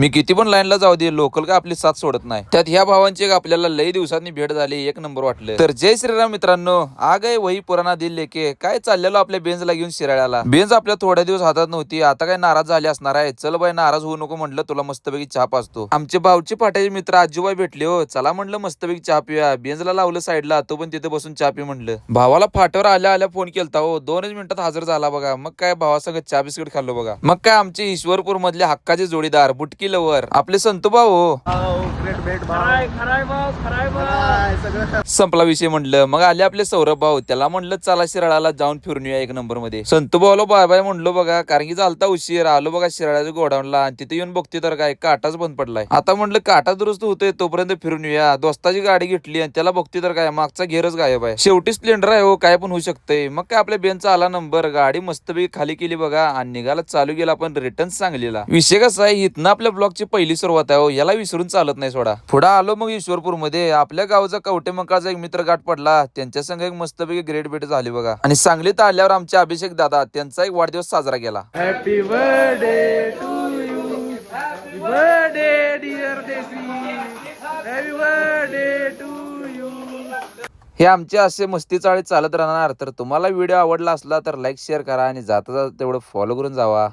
मी किती पण लाईनला जाऊ दे लोकल का आपली साथ सोडत नाही. त्यात ह्या भावांची एक आपल्याला लई दिवसांनी भेट झाली एक नंबर वाटलं. तर जय श्रीराम मित्रांनो आग आहे वही पुराणा दिल लेके. काय चाललेलो आपल्या बेंजला घेऊन शिराळ्याला? बेंज आपल्या थोड्या दिवस हातात नव्हती आता काय नाराज झाली असणार आहे. चल बाई नाराज होऊ नको म्हटलं तुला मस्तपैकी चहा पाचतो आमचे भाऊचे पाट्याचे मित्र आजूबाई भेटले हो. चला म्हणलं मस्तपैकी चहा पिऊया. बेंजला लावलं साईडला तो पण तिथे बसून चहा पी म्हणलं भावाला फाट्यावर आल्या आल्या फोन केलता हो. दोनच मिनिटात हजर झाला बघा. मग काय भावासंग चहा बिस्किट खाल्लो बघा. मग काय आमचे ईश्वरपूर मधले हक्काचे जोडीदार बुटकी लवर आपले संतू भाऊ. संपला विषय म्हणलं मग आले आपले सौरभ भाऊ. त्याला म्हणलं चला शिराळाला जाऊन फिरून येऊया एक नंबरमध्ये संतू भाऊला बाय बाय म्हणलो बघा. कारण की चालता उशीर. आलो बघा शिराळ्याच्या गोडाऊनला. आणि तिथे येऊन बघते तर काय काटाच बंद पडलाय. आता म्हणलं काटा दुरुस्त होतोय तोपर्यंत फिरून येऊया. दोस्ताची गाडी घेतली आणि त्याला बघते तर काय मागचा घेरच गायब आहे. शेवटी स्प्लेंडर आहे हो काय पण होऊ शकतंय. मग काय आपल्या बेनचा आला नंबर. गाडी मस्तपैकी खाली केली बघा. आणि निघाला चालू गेला पण रिटर्न सांगलीला. विषय कसा आहे? इथनं आपल्या ब्लॉगची पहिली सुरुवात आहे हो याला विसरून चालत नाही सोडा. पुढे आलो मग ईश्वरपूरमध्ये आपल्या गावचा कवटे मंकाळचा एक मित्र गाठ पडला त्यांच्या संग एक मस्तपैकी ग्रेट भेट झाली बघा. आणि सांगलीत आल्यावर आमचे अभिषेक दादा त्यांचा एक वाढदिवस साजरा केला. Happy birthday to you birthday dear happy birthday to हे आमचे असे मस्ती चाळी चालत राहणार तर तुम्हाला व्हिडिओ आवडला असला तर लाईक शेअर करा आणि जाता जाता तेवढं फॉलो करून जावा.